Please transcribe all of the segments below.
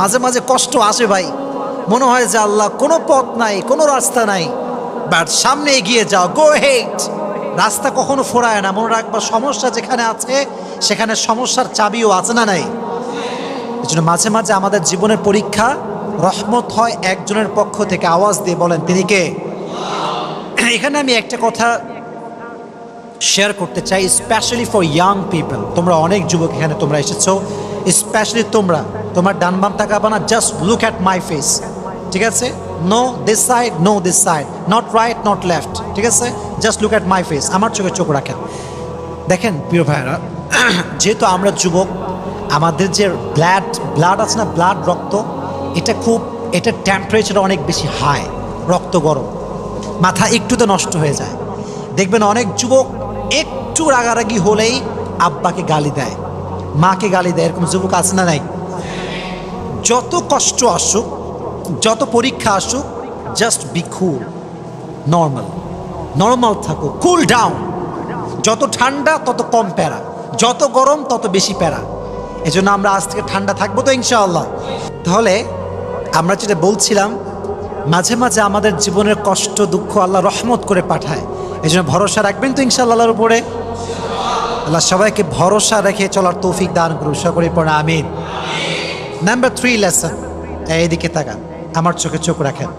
মাঝে মাঝে কষ্ট আসে ভাই। মনে হয় যে আল্লাহ কোনো পথ নাই, কোনো রাস্তা নাই। বাট সামনে এগিয়ে যাও গো হেট রাস্তা কখনো ফোরায় না, মনে রাখবা সমস্যা যেখানে আছে, সেখানে সমস্যার চাবিও আছে না নাই। এই জন্য মাঝে মাঝে আমাদের জীবনের পরীক্ষা, রহমত হয় একজনের পক্ষ থেকে আওয়াজ দিয়ে বলেন, তিনি কে? এখানে আমি একটা কথা শেয়ার করতে চাই স্পেশালি ফর ইয়াং পিপল তোমরা অনেক যুবক এখানে তোমরা এসেছ স্পেশালি তোমরা। তোমার ডান বাম তাকাবা না just look at my face ঠিক আছে? No this side no this side not right not left ঠিক আছে? Just look at my face আমার চোখে চোখ রাখেন। দেখেন, প্রিয় ভাইরা যেহেতু আমরা যুবক, আমাদের যে ব্লাড ব্লাড আছে না ব্লাড রক্ত, এটা খুব, এটা টেম্পারেচার অনেক বেশি হাই রক্ত গরম। মাথা একটুতে নষ্ট হয়ে যায়। দেখবেন অনেক যুবক একটু রাগারাগি হলেই আব্বাকে গালি দেয়। মাকে গালি দেয়, এরকম যুবক আছে না নাই? যত কষ্ট আসুক, যত পরীক্ষা আসুক just be cool normal normal থাকো কুল ডাউন যত ঠান্ডা, তত কম প্যারা। যত গরম, তত বেশি প্যারা। এই জন্য আমরা আজ থেকে ঠান্ডা থাকব তো ইনশাআল্লাহ। তাহলে আমরা যেটা বলছিলাম, মাঝে মাঝে আমাদের জীবনের কষ্ট, দুঃখ আল্লাহ রহমত করে পাঠায়। এই জন্য ভরসা রাখবেন তো ইনশাআল্লাহর উপরে। আল্লাহ সবাইকে ভরসা রেখে চলার তৌফিক দান করুন। সকলে পড়ে আমিন। নাম্বার থ্রি লেসন এইদিকে তাকান, আমার চোখে চোখ রাখেন।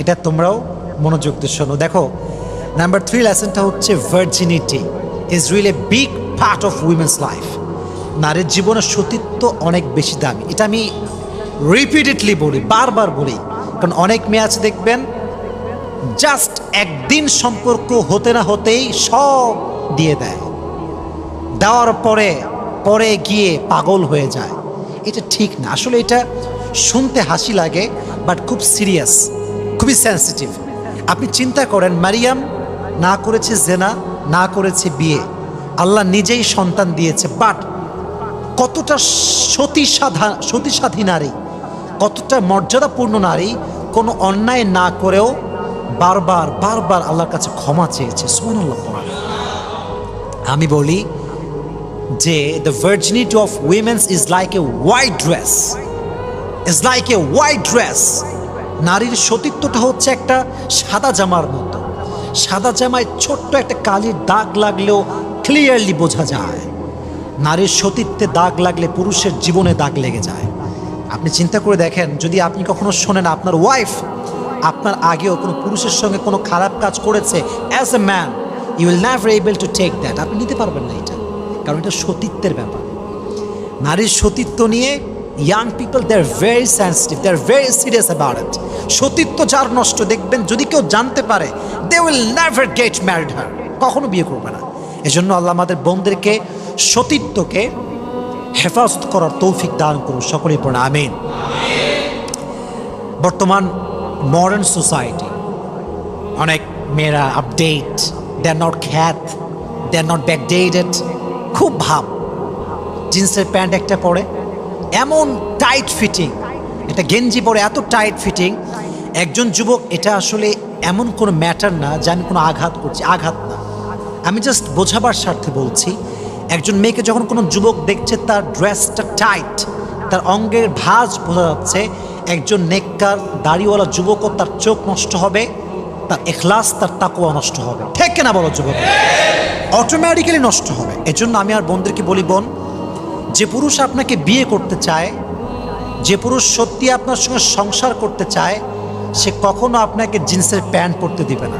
এটা তোমরাও মনোযোগ দিয়ে শোনো। দেখো নাম্বার থ্রি লেসনটা হচ্ছে virginity is real a big part of women's life নারীর জীবনের সতীত্ব অনেক বেশি দামি। এটা আমি রিপিটেডলি বলি, বারবার বলি। কারণ অনেক মেয়ে আছে দেখবেন জাস্ট একদিন সম্পর্ক হতে না হতেই সব দিয়ে দেয়। দেওয়ার পরে পরে গিয়ে পাগল হয়ে যায়। এটা ঠিক না। আসলে এটা শুনতে হাসি লাগে বাট খুব সিরিয়াস খুবই সেন্সিটিভ আপনি চিন্তা করেন, মারিয়াম না করেছে জেনা, না করেছে বিয়ে। আল্লাহ নিজেই সন্তান দিয়েছে বাট কতটা সতী সাধা সতীসাধী নারী, কতটা মর্যাদাপূর্ণ নারী, কোনো অন্যায় না করেও বারবার বারবার আল্লাহর কাছে ক্ষমা চেয়েছে। সুবহানাল্লাহ পড়া আমি বলি যে the virginity of women's is like a white dress is like a white dress নারীর সতীত্বটা হচ্ছে একটা সাদা জামার মতো। সাদা জামায় ছোট্ট একটা কালির দাগ লাগলেও ক্লিয়ারলি বোঝা যায়। নারীর সতীত্বে দাগ লাগলে পুরুষের জীবনে দাগ লেগে যায়। আপনি চিন্তা করে দেখেন, যদি আপনি কখনো শোনেন আপনার ওয়াইফ আপনার আগেও কোনো পুরুষের সঙ্গে কোনো খারাপ কাজ করেছে as a man you will never able to take that আপনি নিতে পারবেন না এটা, কারণ এটা সতীত্বের ব্যাপার। নারীর সতীত্ব নিয়ে young people they are very sensitive they are very serious about it সতীত্ব যার নষ্ট, দেখবেন যদি কেউ জানতে পারে they will never get married her কখনো বিয়ে করবে না। এজন্য আল্লাহ আমাদের বোনদেরকে সতীত্বকে হেফাজত করার তৌফিক দান করুন। সকলেই পড়ে, আমিন। বর্তমান মডার্ন সোসাইটি অনেক মেয়েরা আপডেট দে নট খ্যাত দে নট ব্যাকডেটেড খুব ভাব। জিন্সের প্যান্ট একটা পরে, এমন টাইট ফিটিং এটা গেঞ্জি পরে এত টাইট ফিটিং একজন যুবক, এটা আসলে এমন কোনো ম্যাটার না যে আমি কোনো আঘাত করছি, আঘাত না। আমি জাস্ট বোঝাবার স্বার্থে বলছি, একজন মেয়েকে যখন কোনো যুবক দেখছে তার ড্রেসটা টাইট তার অঙ্গের ভাঁজ বোঝা যাচ্ছে একজন নেককার দাড়িওয়ালা যুবকও তার চোখ নষ্ট হবে, তার এখলাস, তার তাকুয়া নষ্ট হবে। ঠিক কেনা বলো যুবক? অটোমেটিক্যালি নষ্ট হবে। এজন্য আমি আর বোনদেরকে বলি, বোন, যে পুরুষ আপনাকে বিয়ে করতে চায়, যে পুরুষ সত্যি আপনার সঙ্গে সংসার করতে চায়, সে কখনো আপনাকে জিন্সের প্যান্ট পরতে দিবে না।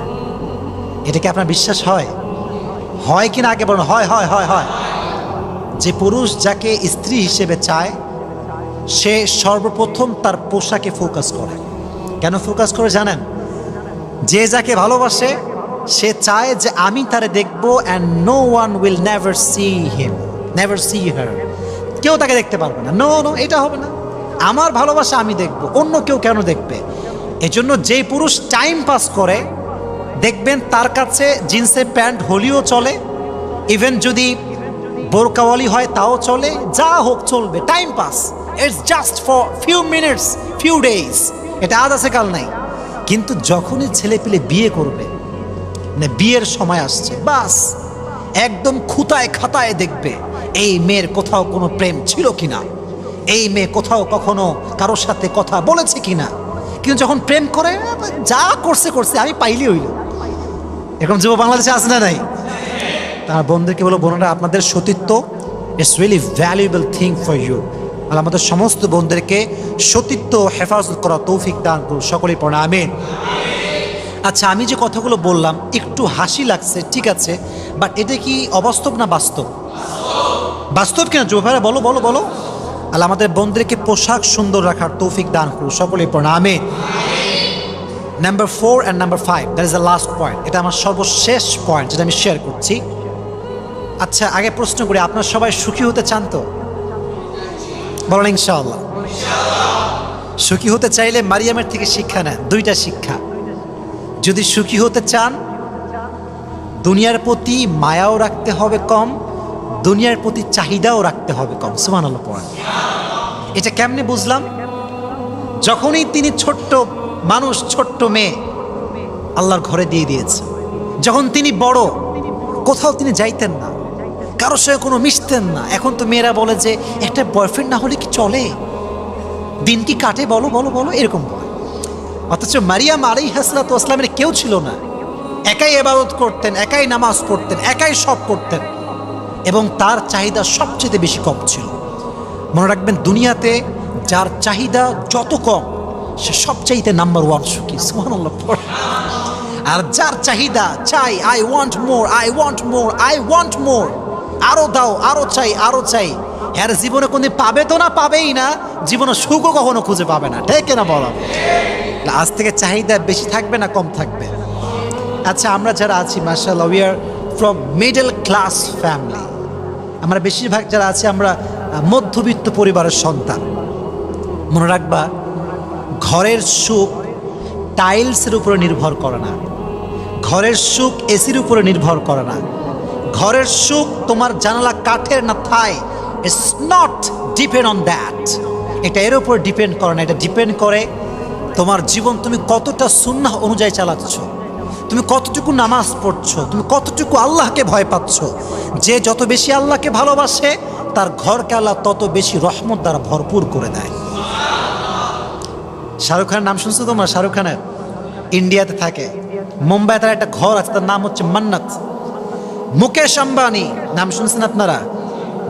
এটা কি আপনার বিশ্বাস হয়? হয় কি না আগে বলুন। হয় হয় হয় হয়। যে পুরুষ যাকে স্ত্রী হিসেবে চায় সে সর্বপ্রথম তার পোশাকে ফোকাস করে। কেন ফোকাস করে জানেন? যে যাকে ভালোবাসে, সে চায় যে আমি তারে দেখব and no one will never see him never see her কেউ তাকে দেখতে পারবে না। নো নো এটা হবে না। আমার ভালোবাসা আমি দেখব, অন্য কেউ কেন দেখবে? এজন্য যেই পুরুষ টাইম পাস করে, দেখবেন তার কাছে জিন্সের প্যান্ট হলিও চলে। ইভেন যদি বোরকাওয়ালি হয়, তাও চলে। যা হোক চলবে time pass it's just for few minutes few days এটা আজ আছে, কাল নাই। কিন্তু যখনই ছেলে পেলে বিয়ে করবে মানে বিয়ের সময় আসছে, বাস, একদম খুঁতায় খাতায় দেখবে, এই মেয়ের কোথাও কোনো প্রেম ছিল কিনা? এই মেয়ে কোথাও কখনো কারোর সাথে কথা বলেছে কিনা? কিন্তু যখন প্রেম করে, যা করছে করছে, আমি পাইলি হইল। এরকম যুব বাংলাদেশে আছে না নাই? তার বন্ধুকে বলো, বোনেরা, আপনাদের সতীত্ব it's really valuable thing for you আর আমাদের সমস্ত বন্ধুদেরকে সতীত্ব হেফাজত করা তৌফিক দান করুন। সকলেই পড়া, আমিন। আচ্ছা আমি যে কথাগুলো বললাম, একটু হাসি লাগছে, ঠিক আছে বাট এটা কি অবাস্তব না বাস্তব? বাস্তব কিনা ভাইরা, বলো বলো বলো। আল্লাহ আমাদের বন্ধুদেরকে পোশাক সুন্দর রাখার তৌফিক দান করুন। সকলেই পড়া, আমিন। Number four and number five that is the last point এটা আমার সর্বশেষ পয়েন্ট যেটা আমি শেয়ার করছি। আচ্ছা আগে প্রশ্ন করি, আপনার সবাই সুখী হতে চান তো? বলেন, ইনশাআল্লাহ। সুখী হতে চাইলে মারিয়ামের থেকে শিক্ষা নেন, দুইটা শিক্ষা। যদি সুখী হতে চান, দুনিয়ার প্রতি মায়াও রাখতে হবে কম, দুনিয়ার প্রতি চাহিদাও রাখতে হবে কম। সুমান আল্লাহ এটা কেমনে বুঝলাম? যখনই তিনি ছোট্ট মানুষ, ছোট্ট মেয়ে আল্লাহর ঘরে দিয়ে দিয়েছে, যখন তিনি বড়, কোথাও তিনি যাইতেন না। কারও সঙ্গে কোনো মিশতেন না। এখন তো মেয়েরা বলে যে, একটা বয়ফ্রেন্ড না হলে কি চলে? দিন কি কাটে? বলো বলো বলো। এরকম বলে। অথচ মারিয়াম আলাই হাসলাত আসলামের কেউ ছিল না। একাই এবাদত করতেন, একাই নামাজ পড়তেন, একাই সব করতেন এবং তার চাহিদা সবচেয়ে বেশি কম ছিল। মনে রাখবেন, দুনিয়াতে যার চাহিদা যত কম, সে সবচাইতে নাম্বার ওয়ান সুখী। পড়ে। আর যার চাহিদা, চাই I want more I want more I want more আরও দাও, আরও চাই আরও চাই। এর জীবনে কোনদিন পাবে তো না, পাবেই না। জীবনে সুখও কখনো খুঁজে পাবে না। ঠিক না বলো? আজ থেকে চাহিদা বেশি থাকবে না কম থাকবে? আচ্ছা আমরা যারা আছি martial we are from middle class family আমরা বেশিরভাগ যারা আছি, আমরা মধ্যবিত্ত পরিবারের সন্তান। মনে রাখবা, ঘরের সুখ টাইলসের উপরে নির্ভর করে না। ঘরের সুখ এসির উপরে নির্ভর করে না। ঘরের সুখ তোমার জানালা কাঠের না থাই। It's not depend on that এটা এর উপর ডিপেন্ড করে না, এটা ডিপেন্ড করে তোমার জীবন তুমি কতটা সুন্নাহ অনুযায়ী চালাচ্ছ। তুমি কতটুকু নামাজ পড়ছো, তুমি কতটুকু আল্লাহকে ভয় পাচ্ছ। যে যত বেশি আল্লাহকে ভালোবাসে, তার ঘরকে আল্লাহ তত বেশি রহমত দ্বারা ভরপুর করে দেয়। শাহরুখ খানের নাম শুনছো তোমরা? শাহরুখ খানের? ইন্ডিয়াতে থাকে। মুম্বাই তার একটা ঘর আছে, তার নাম হচ্ছে মান্নাত। মুকেশ আম্বানি, নাম শুনছেন আপনারা?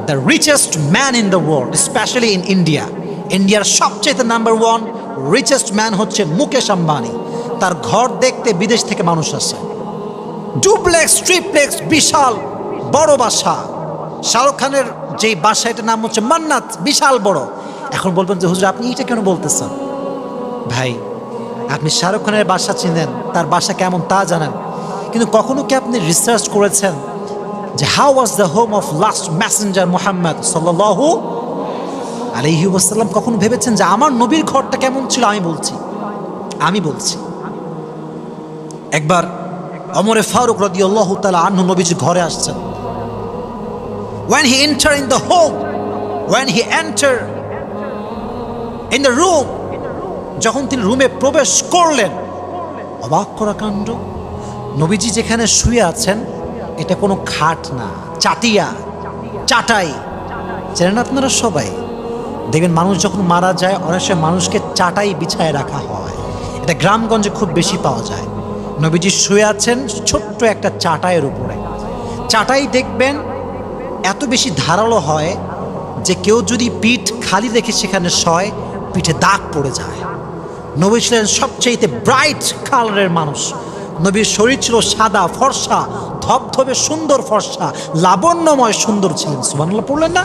The richest man in the world specially in India ইন্ডিয়ার সবচেয়ে নাম্বার ওয়ান রিচেস্ট ম্যান হচ্ছে মুকেশ আম্বানি। তার ঘর দেখতে বিদেশ থেকে মানুষ আসে। ডুপ্লেক্স ট্রিপ্লেক্স বিশাল, বড় বাসা। শাহরুখ খানের যে বাসা এটার নাম হচ্ছে মান্নাত, বিশাল বড়। এখন বলবেন যে, হুজুর, আপনি এটা কেন বলতেছেন? ভাই, আপনি শাহরুখ খানের বাসা চিনেন, তার বাসা কেমন তা জানেন। কিন্তু কখনো কি আপনি রিসার্চ করেছেন যে how was the home of last messenger Muhammad সাল্লাহু আলহি ওয়াসাল্লাম? কখনো ভেবেছেন যে, আমার নবীর ঘরটা কেমন ছিল? আমি বলছি। আমি বলছি। একবার অমরে ফারুক রদি আল্লাহ তালা আহ্ন নবীজি ঘরে আসছেন। When he enter in the home, when he enter in the room, যখন তিনি রুমে প্রবেশ করলেন, অবাক করা কাণ্ড। নবীজি যেখানে শুয়ে আছেন এটা কোনো খাট না, চাটিয়া, চাটাই। চেনেন আপনারা সবাই? দেখবেন মানুষ যখন মারা যায়, অনেক সময় মানুষকে চাটাই বিছায় রাখা হয়। এটা গ্রামগঞ্জে খুব বেশি পাওয়া যায়। নবীজি শুয়ে আছেন ছোট্ট একটা চাটাইয়ের উপরে। চাটাই দেখবেন এত বেশি ধারালো হয় যে কেউ যদি পিঠ খালি রেখে সেখানে শয়, পিঠে দাগ পড়ে যায়। নবী ছিলেন সবচেয়ে ব্রাইট কালারের মানুষ। নবীর শরীর ছিল সাদা ফর্সা ধবধবে সুন্দর ফর্সা লাবণ্যময় সুন্দর ছিলেন। সুবানাল্লাহ পড়লেন না?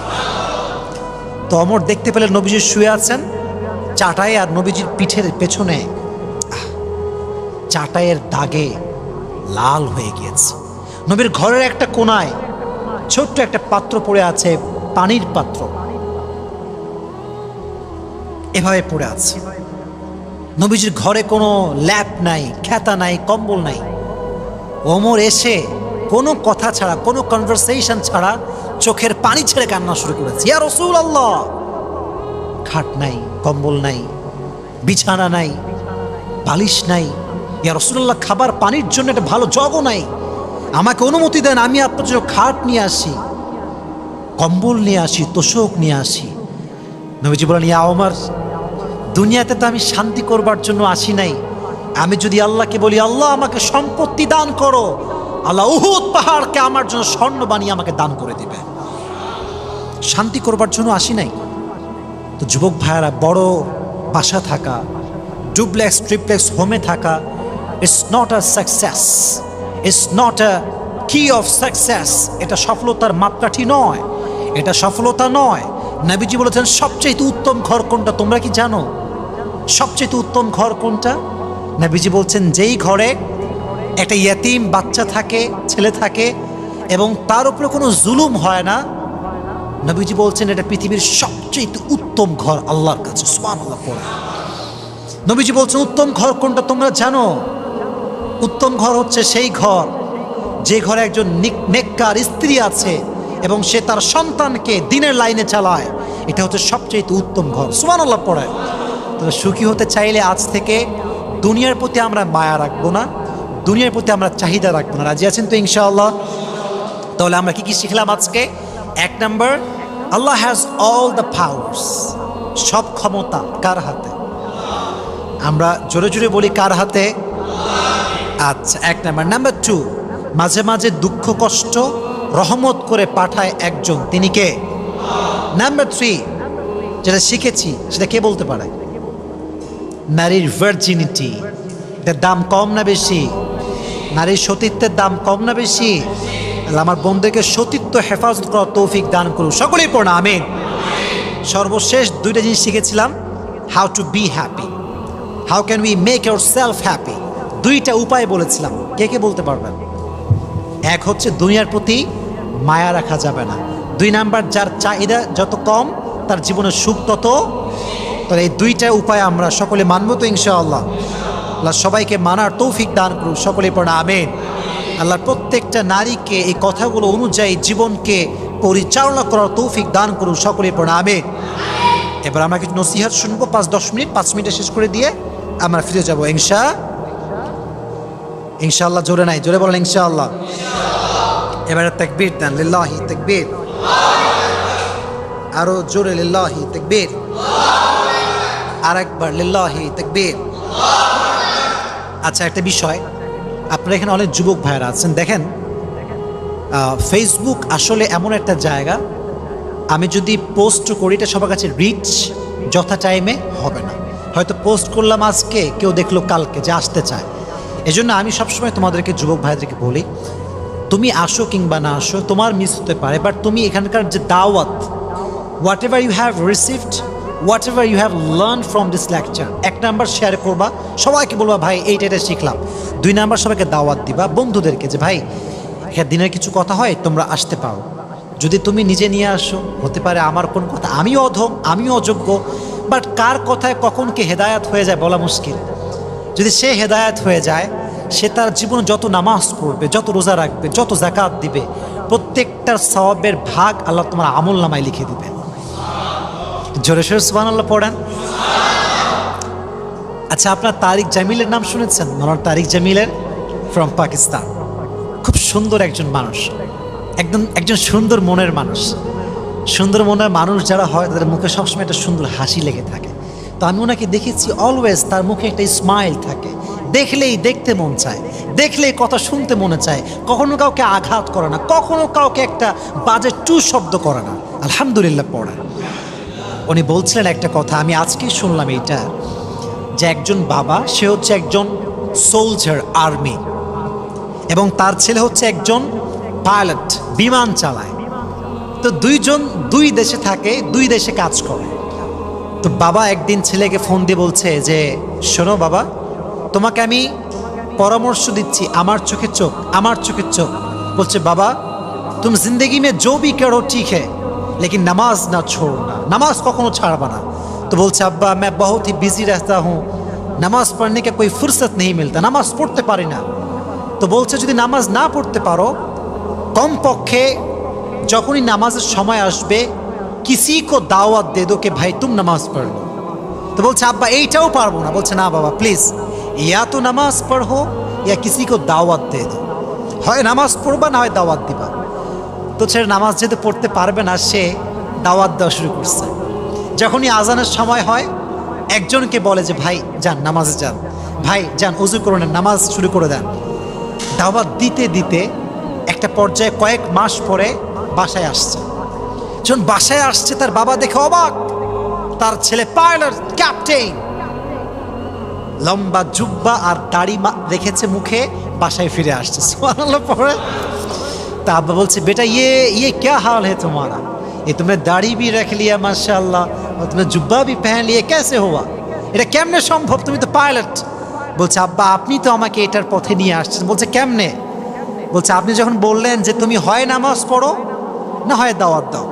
তো অমর দেখতে পেলে নবীজি শুয়ে আছেন চাটাই আর নবীজির পিঠের পেছনে আহ, চাটাইয়ের দাগে লাল হয়ে গিয়েছে। নবীর ঘরের একটা কোনায় ছোট্ট একটা পাত্র পড়ে আছে পানির পাত্র। এভাবে পড়ে আছে। নবীজির ঘরে কোনো ল্যাপ নাই, খেতা নাই, কম্বল নাই। ওমর এসে কোনো কথা ছাড়া, কোনো কনভারসেশন ছাড়া চোখের পানি ছেড়ে কান্না শুরু করেছে। ইয়া রসুল আল্লাহ খাট নাই, কম্বল নাই, বিছানা নাই, বালিশ নাই। ইয়া রসুল্লাহ খাবার পানির জন্য একটা ভালো জগও নাই। আমাকে অনুমতি দেন, আমি আপনার জন্য খাট নিয়ে আসি, কম্বল নিয়ে আসি, তোষক নিয়ে আসি। নবীজি বলেন, ইয়া ওমর দুনিয়াতে তো আমি শান্তি করবার জন্য আসি নাই। আমি যদি আল্লাহকে বলি, আল্লাহ, আমাকে সম্পত্তি দান করো। আল্লাহ উহুদ পাহাড়কে আমার জন্য স্বর্ণ বানিয়ে আমাকে দান করে দিবে। শান্তি করবার জন্য আসি নাই। তো যুবক ভাইয়ারা, বড় বাসা থাকা, ডুপ্লেক্স, ট্রিপ্লেক্স, হোমে থাকা it's not a success it's not a key of success এটা সফলতার মাপকাঠি নয়। এটা সফলতা নয়। নাবিজি বলেছেন সবচেয়ে উত্তম ঘর কোনটা, তোমরা কি জানো? সবচেয়ে উত্তম ঘর কোনটা? নাবিজি বলছেন, যেই ঘরে একটা ইয়াতিম বাচ্চা থাকে, ছেলে থাকে, এবং তার উপরে কোনো জুলুম হয় না, নবীজি বলছেন, এটা পৃথিবীর সবচেয়ে উত্তম ঘর আল্লাহর কাছে আল্লাহ নবীজি বলছেন, উত্তম ঘর কোনটা তোমরা জানো? উত্তম ঘর হচ্ছে সেই ঘর, যে ঘরে একজন নিক- নেককার স্ত্রী আছে, এবং সে তার সন্তানকে দিনের লাইনে চালায়। এটা হচ্ছে সবচেয়ে উত্তম ঘর সোয়ান আল্লাহ পড়ে। তবে সুখী হতে চাইলে আজ থেকে দুনিয়ার প্রতি আমরা মায়া রাখব না, দুনিয়ার প্রতি আমরা চাহিদা রাখব না। রাজি আছেন তো ইনশাআল্লাহ? তাহলে আমরা কি কি শিখলাম আজকে? এক নম্বর, Allah has all the powers সব ক্ষমতা কার হাতে? আমরা জোরে জোরে বলি কার হাতে? আচ্ছা এক নাম্বার। নাম্বার টু মাঝে মাঝে দুঃখ কষ্ট রহমত করে পাঠায় একজন, তিনি কে? নাম্বার থ্রি যেটা শিখেছি, সেটা কে বলতে পারে? নারীর ভার্জিনিটি এটার দাম কম না বেশি? নারীর সতীত্বের দাম কম না বেশি? আমার বন্ধুকে সতীত্ব হেফাজত করার তৌফিক দান করুন সকলেই পড়া আমিন। সর্বশেষ দুইটা জিনিস শিখেছিলাম how to be happy how can we make yourself happy দুইটা উপায় বলেছিলাম, কে কে বলতে পারবেন? এক হচ্ছে দুনিয়ার প্রতি মায়া রাখা যাবে না। দুই নাম্বার, যার চাহিদা যত কম, তার জীবনের সুখ তত তাহলে এই দুইটা উপায় আমরা সকলে মানব তো ইনশাআল্লাহ। আল্লাহ সবাইকে মানার তৌফিক দান করুন সকলে পড়া আমেন। আল্লাহ প্রত্যেকটা নারীকে এই কথাগুলো অনুযায়ী জীবনকে পরিচালনা করার তৌফিক দান করুন সকলে পড়া আমেন। এবার আমরা কিছু নসিহাত শুনব, পাঁচ দশ মিনিট, পাঁচ মিনিটে শেষ করে দিয়ে আমরা ফিরে যাব, ইনশা। ইনশাআল্লাহ জোরে নাই, জোরে বলেন ইনশাআল্লাহ। এবারে তাকবীর দেন, লিল্লাহি তাকবীর। আরও জোরে লিল্লাহি তাকবীর। আর একবার লিল্লাহি, তাকবীর। আচ্ছা একটা বিষয়। আপনারা এখানে অনেক যুবক ভাইয়েরা আছেন। দেখেন ফেসবুক আসলে এমন একটা জায়গা, আমি যদি পোস্ট করি, এটা সবার কাছে রিচ যথা টাইমে হবে না। হয়তো পোস্ট করলাম আজকে, কেউ দেখল কালকে যে আসতে চায়। এজন্য আমি সবসময় তোমাদেরকে, যুবক ভাইদেরকে বলি, তুমি আসো কিংবা না আসো, তোমার মিস হতে পারে বাট তুমি এখানকার যে দাওয়াত whatever you have received whatever you have learn from this lecture এক নাম্বার শেয়ার করবা, সবাইকে বলবা, ভাই, এইটা এটা শিখলাম। দুই নাম্বার সবাইকে দাওয়াত দিবা, বন্ধুদেরকে যে, ভাই হ্যাঁ দিনের কিছু কথা হয়, তোমরা আসতে পারো। যদি তুমি নিজে নিয়ে আসো, হতে পারে আমার কোন কথা, আমিও অধম, আমিও অযোগ্য বাট কার কথায় কখন কে হেদায়াত হয়ে যায় বলা মুশকিল। যদি সে হেদায়াত হয়ে যায়, সে তার জীবনে যত নামাজ পড়বে, যত রোজা রাখবে, যত জাকাত দিবে প্রত্যেকটার সওয়াবের ভাগ আল্লাহ তোমার আমল নামায় লিখে দিবে জোরে সোরে সুবান আল্লাহ পড়েন। আচ্ছা আপনার তারিক জামিলের নাম শুনেছেন? মনোর তারিক জামিলের ফ্রম পাকিস্তান খুব সুন্দর একজন মানুষ। একদম, একজন সুন্দর মনের মানুষ। সুন্দর মনের মানুষ যারা হয়, তাদের মুখে সবসময় একটা সুন্দর হাসি লেগে থাকে। তো আমি ওনাকে দেখেছি অলওয়েজ তার মুখে একটা স্মাইল থাকে। দেখলেই দেখতে মন চায়। দেখলেই কথা শুনতে মনে চায়। কখনো কাউকে আঘাত করে না। কখনো কাউকে একটা বাজে টু শব্দ করে না। আলহামদুলিল্লাহ পড়া উনি বলছিলেন একটা কথা, আমি আজকেই শুনলাম এইটা, যে একজন বাবা, সে হচ্ছে একজন সোলজার আর্মি এবং তার ছেলে হচ্ছে একজন পাইলট বিমান চালায়। তো দুইজন, দুই দেশে থাকে, দুই দেশে কাজ করে। তো বাবা একদিন ছেলেকে ফোন দিয়ে বলছে যে, শোনো বাবা, তোমাকে আমি পরামর্শ দিচ্ছি, আমার চোখের চোখ, আমার চোখের চোখ। বলছে, বাবা, তুমি জিন্দগি মে জো ভি করো ঠিক হ্যাঁ लेकिन नमाज ना छोड़ना नमाज কখনো ছাড়বা না তো বলছে আব্বা मैं बहुत ही बिजी रहता हूँ नमाज पढ़ने का कोई फुर्सत नहीं मिलता নামাজ পড়তে পারি না তো বলছে যদি নামাজ না পড়তে পারো কমপক্ষে যখনই নামাজের সময় আসবে কিসি কো দাওয়াত দে দো কে ভাই তুম নামাজ পড় লো তো বলছে আব্বা এইটাও পারবো না বলছে না বাবা প্লিজ ইয়া তো নামাজ পড়ো ইয়া কিসি কো দাওয়াত দে দো হয় নামাজ পড়বা না হয় দাওয়াত দিবা তো ছেলে নামাজ যেহেতু পড়তে পারবে না, সে দাওয়াত দেওয়া শুরু করছে। যখনই আজানের সময় হয়, একজনকে বলে যে, ভাই, যান, নামাজে যান। ভাই, যান, উজু করে নেন নামাজ শুরু করে দেন। দাওয়াত দিতে দিতে একটা পর্যায়ে কয়েক মাস পরে বাসায় আসছে। যখন বাসায় আসছে, তার বাবা দেখে অবাক। তার ছেলে পাইলট ক্যাপ্টেন লম্বা জুব্বা আর দাড়ি রেখেছে মুখে, বাসায় ফিরে আসছে। পরে তা আব্বা বলছে বেটা ইয়ে ये क्या हाल है तुम्हारा ये तुमने दाढ़ी भी रख लिया माशाल्लाह और तुमने जुब्बा भी पहन लिया कैसे हुआ এটা কেমনে সম্ভব তুমি তো পাইলট বলছে আব্বা আপনি তো আমাকে এটার পথে নিয়ে আসছেন বলছে কেমনে বলছে আপনি যখন বললেন যে তুমি হয় নামাজ পড়ো না হয় দাওয়াত দাও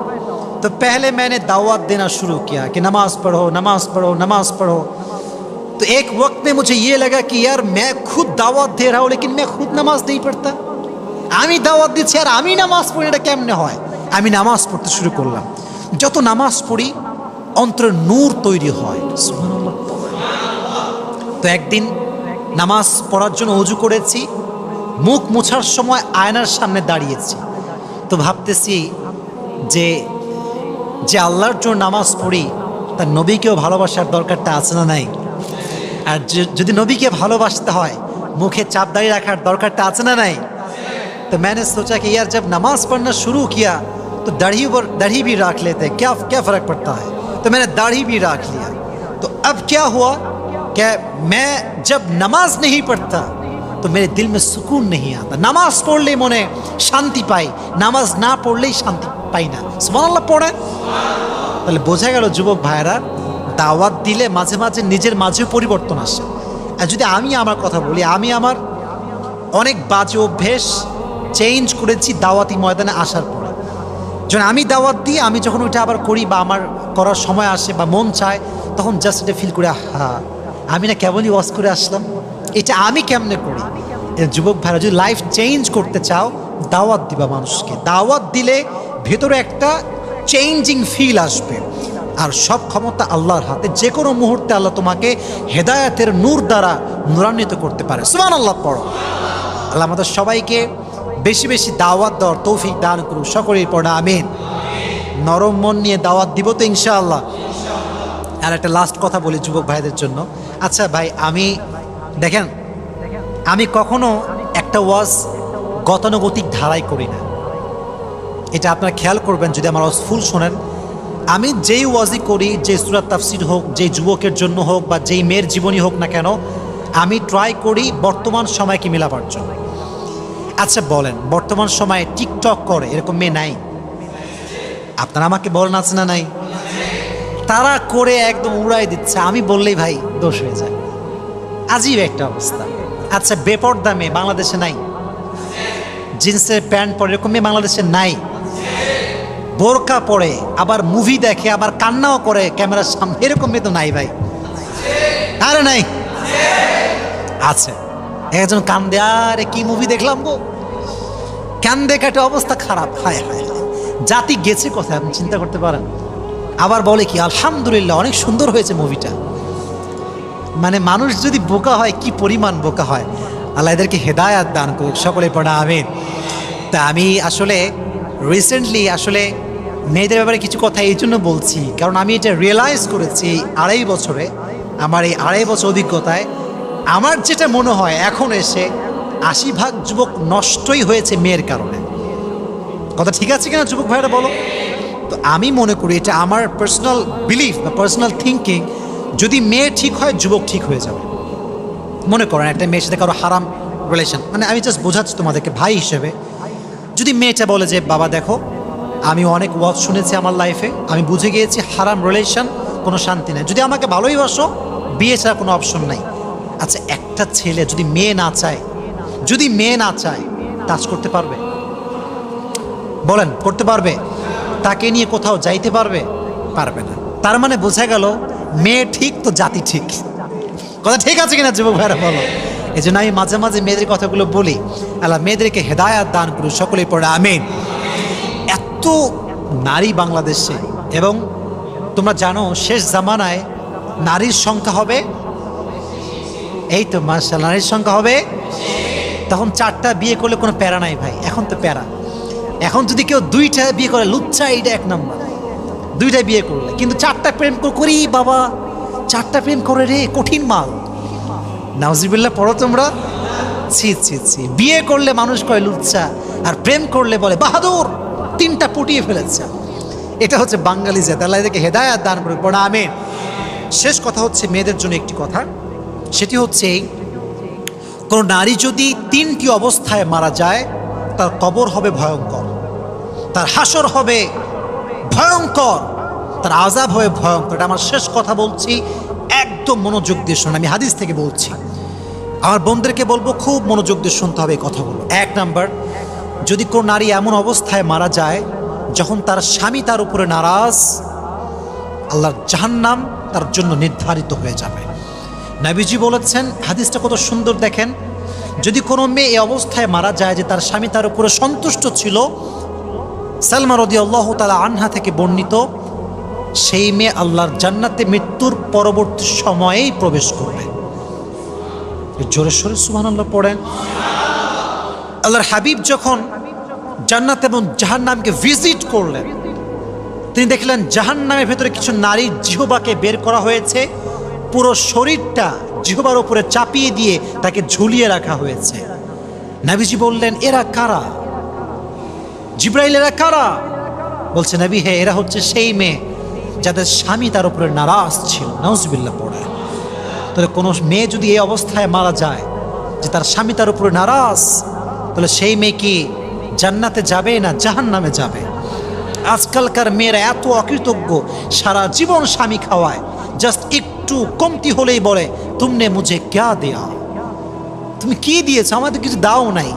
तो पहले मैंने दावत देना शुरू किया कि नमाज पढ़ो नमाज पढ़ो नमाज पढ़ो तो एक वक्त में मुझे ये लगा कि यार मैं खुद दावत दे रहा हूँ लेकिन मैं खुद नमाज नहीं पढ़ता আমি দাওয়াত দিচ্ছি আর আমি নামাজ পড়ি, এটা কেমনে হয়? আমি নামাজ পড়তে শুরু করলাম। যত নামাজ পড়ি, অন্তরে নূর তৈরি হয়। তো একদিন নামাজ পড়ার জন্য উজু করেছি, মুখ মোছার সময় আয়নার সামনে দাঁড়িয়েছি। তো ভাবতেছি যে যে আল্লাহর জন্য নামাজ পড়ি, তার নবীকেও ভালোবাসার দরকারটা আছে না নাই? আর যদি নবীকে ভালোবাসতে হয়, মুখে চাপ দাঁড়িয়ে রাখার দরকারটা আছে না নাই? तो मैंने सोचा कि यार जब नमाज पढ़ना शुरू किया तो दाढ़ी पर दाढ़ी भी रख लेते क्या क्या फ़र्क पड़ता है तो मैंने दाढ़ी भी रख लिया तो अब क्या हुआ कि मैं जब नमाज नहीं पढ़ता तो मेरे दिल में सुकून नहीं आता নামাজ পড়লেই মনে শান্তি পাই নামাজ না পড়লেই শান্তি পাই না সুবহানাল্লাহ পড়েন তাহলে বোঝা গেল যুবক ভাইরা দাওয়াত দিলে মাঝে মাঝে নিজের মাঝেও পরিবর্তন আসে আর যদি আমি আমার কথা বলি আমি আমার অনেক বাজে অভ্যেস চেঞ্জ করেছি দাওয়াতি ময়দানে আসার পরে। যখন আমি দাওয়াত দিই, আমি যখন ওইটা আবার করি বা আমার করার সময় আসে বা মন চায়, তখন জাস্ট এটা ফিল করে হা আমি না কেমনই ওয়াজ করে আসলাম? এটা আমি কেমনে করি? যুবক ভাইরা, যদি লাইফ চেঞ্জ করতে চাও, দাওয়াত দিবা মানুষকে। দাওয়াত দিলে ভেতরে একটা চেঞ্জিং ফিল আসবে। আর সব ক্ষমতা আল্লাহর হাতে। যে কোনো মুহূর্তে আল্লাহ তোমাকে হেদায়াতের নূর দ্বারা নূরান্বিত করতে পারে। সুমান আল্লাহ পড়ো। আল্লাহ আমাদের সবাইকে বেশি বেশি দাওয়াত দেওয়ার তৌফিক দান করুন সকলেই পড়া, আমিন। নরম মন নিয়ে দাওয়াত দিব তো ইনশাআল্লাহ। আর একটা লাস্ট কথা বলি যুবক ভাইদের জন্য। আচ্ছা ভাই, আমি, দেখেন, আমি কখনো একটা ওয়াজ গতানুগতিক ধারাই করি না। এটা আপনারা খেয়াল করবেন যদি আমার ওয়াজ ফুল শোনেন। আমি যেই ওয়াজই করি, যে সুরাত তাফসির হোক যেই যুবকের জন্য হোক বা যেই মেয়ের জীবনী হোক না কেন, আমি ট্রাই করি বর্তমান সময়কে মেলাবার জন্য। আচ্ছা বলেন, বর্তমান সময়ে টিকটক করে, এরকম মেয়ে নাই? আপনারা আমাকে বলেন আছে না নাই? তারা করে একদম উড়াই দিচ্ছে, আমি বললেই ভাই দোষ হয়ে যায়। আজীব একটা অবস্থা। আচ্ছা বেপর্দা মেয়ে বাংলাদেশে নাই? জিন্সের প্যান্ট পরে, এরকম মেয়ে বাংলাদেশে নাই? বোরকা পরে, আবার মুভি দেখে, আবার কান্নাও করে ক্যামেরার সামনে, এরকম মেয়ে তো নাই ভাই। আরে নাই? আছে একজন কান্দে, আরে, কি মুভি দেখলাম গো? কান্দে কাটে অবস্থা খারাপ। হায় হায়। জাতি গেছে কোথায় আপনি চিন্তা করতে পারেন? আবার বলে কি, আলহামদুলিল্লাহ, অনেক সুন্দর হয়েছে মুভিটা মানে মানুষ যদি বোকা হয়, কি পরিমাণ বোকা হয়? আল্লাহ এদেরকে হেদায়াত দান করুক সকলে পড়া, আমিন। তা আমি আসলে রিসেন্টলি আসলে মেয়েদের ব্যাপারে কিছু কথা এই জন্য বলছি, কারণ আমি এটা রিয়েলাইজ করেছি আড়াই বছরে, আমার এই আড়াই বছর অভিজ্ঞতায়। আমার যেটা মনে হয়, এখন এসে আশি ভাগ যুবক নষ্টই হয়েছে মেয়ের কারণে। কথা ঠিক আছে কিনা যুবক ভাইরা, বলো? তো আমি মনে করি এটা আমার পার্সোনাল বিলিফ বা পার্সোনাল থিঙ্কিং যদি মেয়ে ঠিক হয়, যুবক ঠিক হয়ে যাবে। মনে করেন একটা মেয়ের সাথে কারও হারাম রিলেশন মানে আমি জাস্ট বোঝাচ্ছি তোমাদেরকে, ভাই হিসেবে। যদি মেয়েটা বলে যে, বাবা, দেখো, আমি অনেক ওয়াজ শুনেছি আমার লাইফে আমি বুঝে গিয়েছি, হারাম রিলেশন কোনো শান্তি নেই। যদি আমাকে ভালোই বাসো, বিয়ে ছাড়া কোনো অপশন নাই। আচ্ছা একটা ছেলে যদি মেয়ে না চায়, যদি মেয়ে না চায় টাচ করতে পারবে? বলেন, করতে পারবে? তাকে নিয়ে কোথাও যাইতে পারবে? পারবে না। তার মানে বোঝা গেল, মেয়ে ঠিক তো জাতি ঠিক। কথা ঠিক আছে কিনা যুবক ভাইরা, বলো? এই জন্য আমি মাঝে মাঝে মেয়েদের কথাগুলো বলি। আল্লাহ মেয়েদেরকে হেদায়াত দান করুন, সকলেই পড়ে, আমিন। এত নারী বাংলাদেশে, এবং তোমরা জানো, শেষ জামানায় নারীর সংখ্যা হবে এই তো মার্শাল নারীর সংখ্যা হবে? তখন চারটা বিয়ে করলে কোনো প্যারা নাই ভাই, এখন তো প্যারা। এখন যদি কেউ দুইটা বিয়ে করে, লুচ্চা এইটা এক নম্বর। দুইটাই বিয়ে করলে, কিন্তু চারটা প্রেম করি বাবা, চারটা প্রেম করে রে, কঠিন মাল। নাউজিবিল্লা পড়ো তোমরা। ছি ছি ছি। বিয়ে করলে মানুষ কয় লুচ্চা, আর প্রেম করলে বলে বাহাদুর, তিনটা পুটিয়ে ফেলেছে। এটা হচ্ছে বাঙালি জাত, আল্লাহ হেদায়াত দান করে পড়া আমেন। শেষ কথা হচ্ছে মেয়েদের জন্য একটি কথা। সেটি হচ্ছে, কোনো নারী যদি তিনটি অবস্থায় মারা যায়, তার কবর হবে ভয়ঙ্কর, তার হাসর হবে ভয়ঙ্কর, তার আজাব হবে ভয়ঙ্কর। এটা আমার শেষ কথা বলছি, একদম মনোযোগ দিয়ে শুনুন, আমি হাদিস থেকে বলছি। আমার বোনদেরকে বলব, খুব মনোযোগ দিয়ে শুনতে হবে এই কথাগুলো। এক নাম্বার, যদি কোনো নারী এমন অবস্থায় মারা যায়, যখন তার স্বামী তার উপরে নারাজ, আল্লাহর জাহান্নাম তার জন্য নির্ধারিত হয়ে যাবে। নাবিজি বলেছেন, হাদিসটা কত সুন্দর দেখেন। যদি কোনো মেয়ে এই অবস্থায় মারা যায় যে তার স্বামী তার উপরে সন্তুষ্ট ছিল, সালমা রদি আল্লাহ তালা আনহা থেকে বর্ণিত, সেই মেয়ে আল্লাহর জান্নাতে মৃত্যুর পরবর্তী সময়েই প্রবেশ করবে। জোরে সোরে সুহান আল্লাহ পড়েন। আল্লাহর হাবিব যখন জান্নাত এবং জাহান্নামকে ভিজিট করলেন, তিনি দেখলেন জাহান্নামের ভেতরে কিছু নারীর জিহবাকে বের করা হয়েছে। পুরো শরীরটা জিহবার উপরে চাপিয়ে দিয়ে তাকে ঝুলিয়ে রাখা হয়েছে। নাবিজি বললেন, এরা কারা? জিব্রাইল, এরা কারা? বলছে, নবী, হে, এরা হচ্ছে সেই মেয়ে যাদের স্বামী তার উপরে নারাজ ছিল। নাউজবিল্লা পড়ে। তাহলে কোনো মেয়ে যদি এই অবস্থায় মারা যায় যে তার স্বামী তার উপরে নারাজ, তাহলে সেই মেয়ে কি জান্নাতে যাবে না জাহান নামে যাবে? আজকালকার মেয়েরা এত অকৃতজ্ঞ, সারা জীবন স্বামী খাওয়ায় জাস্ট একটু কমতি হলেই বলে, তুমনে মুঝে ক্যা দেয়া? তুমি কি দিয়েছ? আমাদের কিছু দাও নাই।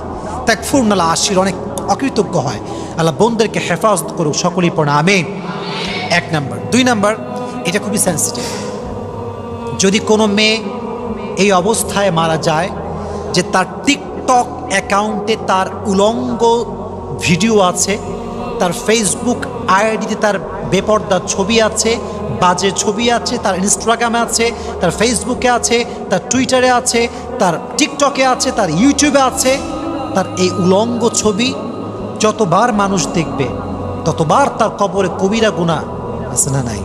তাক ফুরনালা আশির অনেক অকৃতজ্ঞ হয়। আল্লাহ বোনদেরকে হেফাজত করুক সকলেই পড়া, আমিন। এক নাম্বার। দুই নাম্বার, এটা খুবই সেন্সিটিভ যদি কোনো মেয়ে এই অবস্থায় মারা যায় যে তার টিকটক অ্যাকাউন্টে তার উলঙ্গ ভিডিও আছে, তার ফেসবুক আইডিতে তার বেপর্দার ছবি আছে, বাজে ছবি আছে, তার ইনস্টাগ্রামে আছে, তার ফেসবুকে আছে, তার টুইটারে আছে, তার টিকটকে আছে, তার ইউটিউবে আছে, তার এই উলঙ্গ ছবি যতবার মানুষ দেখবে, ততবার তার কবরে কবিরা গুণা আছে না নাই?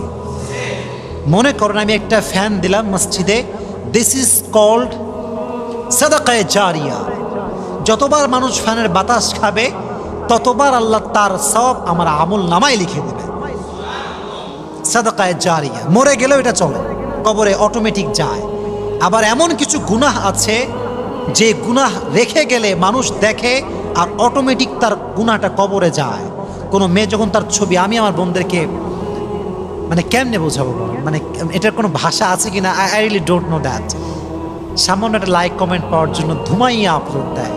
মনে করেন, আমি একটা ফ্যান দিলাম মসজিদে দিস ইজ কল্ড সাদাকায় জারিয়া যতবার মানুষ ফ্যানের বাতাস খাবে, ততবার আল্লাহ তার সব আমার আমল নামায় লিখে দেবে সাদাকায় জারিয়া। মরে গেলেও এটা চলে। কবরে অটোমেটিক যায়। আবার এমন কিছু গুনাহ আছে, যে গুনাহ রেখে গেলে মানুষ দেখে আর অটোমেটিক তার গুনাহটা কবরে যায়। কোনো মেয়ে যখন তার ছবি, আমি আমার বোনদেরকে মানে কেমনে বোঝাবো মানে এটার কোনো ভাষা আছে কি না I really don't know that সামান্য একটা লাইক কমেন্ট পাওয়ার জন্য ধুমাইয়ে আপলোড দেয়।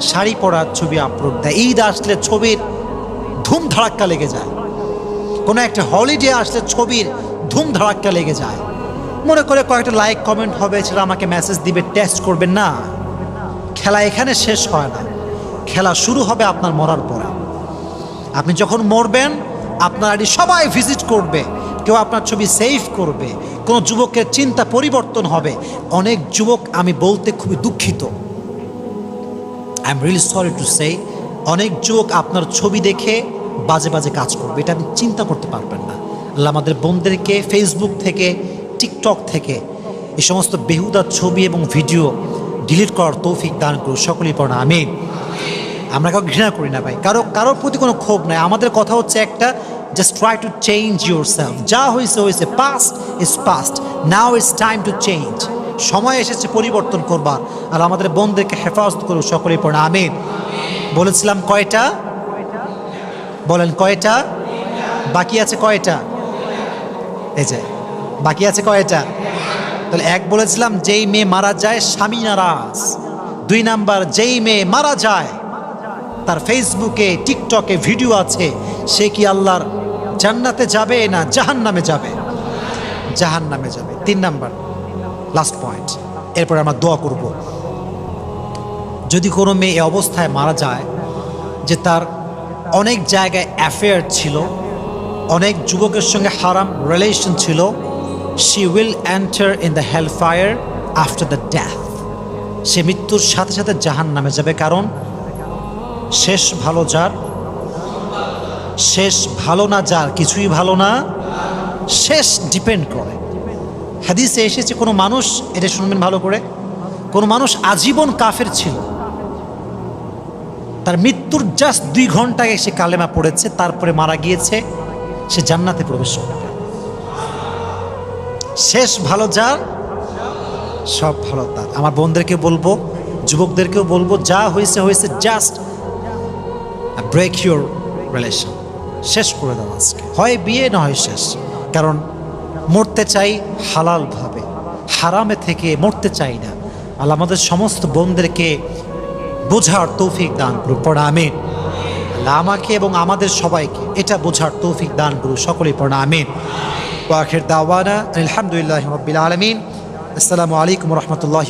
শাড়ি পরার ছবি আপলোড দেয়। ঈদ আসলে ছবির ধুম ধাড়াক্কা লেগে যায়। কোনো একটা হলিডে আসলে ছবির ধুম ধাড়াক্কা লেগে যায়। মনে করে কয়েকটা লাইক কমেন্ট হবে সেটা আমাকে মেসেজ দিবে টেস্ট করবেন না। খেলা এখানে শেষ হয় না। খেলা শুরু হবে আপনার মরার পরে। আপনি যখন মরবেন, আপনার আইডি সবাই ভিজিট করবে। কেউ আপনার ছবি সেভ করবে। কোনো যুবকের চিন্তা পরিবর্তন হবে। অনেক যুবক আমি বলতে খুবই দুঃখিত। I am really sorry to say অনেক যুবক আপনার ছবি দেখে বাজে বাজে কাজ করবে, এটা আপনি চিন্তা করতে পারবেন না। আল্লাহ আমাদের বোনদেরকে ফেসবুক থেকে টিকটক থেকে এই সমস্ত বেহুদার ছবি এবং ভিডিও ডিলিট করার তৌফিক দান করুন, সকলেই পড়া আমি আমরা কাউকে ঘৃণা করি না ভাই, কারও, কারোর প্রতি কোনো ক্ষোভ নাই। আমাদের কথা হচ্ছে একটা just try to change yourself যা হয়েছে হয়েছে past is past now is time to change সময় এসেছে, পরিবর্তন করবার। আর আমাদের বোনদেরকে হেফাজত করুক, সকলেই পড়া আমি বলেছিলাম কয়টা? বলেন কয়টা? বাকি আছে কয়টা? এই যে, বাকি আছে কয়টা? তাহলে এক বলেছিলাম, যেই মেয়ে মারা যায় স্বামী নারাজ। দুই নাম্বার, যেই মেয়ে মারা যায়, তার ফেসবুকে, টিকটকে ভিডিও আছে, সে কি আল্লাহর জান্নাতে যাবে না জাহান নামে যাবে? জাহান নামে যাবে। তিন নাম্বার লাস্ট পয়েন্ট এরপর আমরা দোয়া করব। যদি কোনো মেয়ে অবস্থায় মারা যায়, যে তার অনেক জায়গায় অ্যাফেয়ার ছিল, অনেক যুবকের সঙ্গে হারাম রিলেশন ছিল। She will enter in the hell fire after the death সে মৃত্যুর সাথে সাথে জাহান নামে যাবে কারণ শেষ ভালো যার, শেষ ভালো না যার কিছুই ভালো না, শেষ ডিপেন্ড করে। হাদিসে এসেছে কোনো মানুষ, এটা শুনবেন ভালো করে, কোনো মানুষ আজীবন কাফের ছিল। তার মৃত্যুর জাস্ট দুই ঘণ্টা আগে সে কালেমা পড়েছে, তারপরে মারা গিয়েছে, সে জান্নাতে প্রবেশ করবে। শেষ ভালো যার, সব ভালো তার। আমার বোনদেরকে বলব, যুবকদেরকেও বলব, যা হয়েছে হয়েছে জাস্ট ব্রেক ইউর রিলেশন শেষ করে দাও আজকে। হয় বিয়ে, না হয় শেষ। কারণ মরতে চাই হালালভাবে হারামে থেকে মরতে চাই না। আল্লাহ আমাদের সমস্ত বোনদেরকে বোঝার তৌফিক দান করুক পড়া, আমিন। আল্লাহ আমাকে এবং আমাদের সবাইকে এটা বোঝার তৌফিক দান করুক সকলে পড়া, আমিন। ওয়াখির দাওয়ানা আলহামদুলিল্লাহ আলমিন। আসসালামু আলাইকুম রহমতুল্লাহ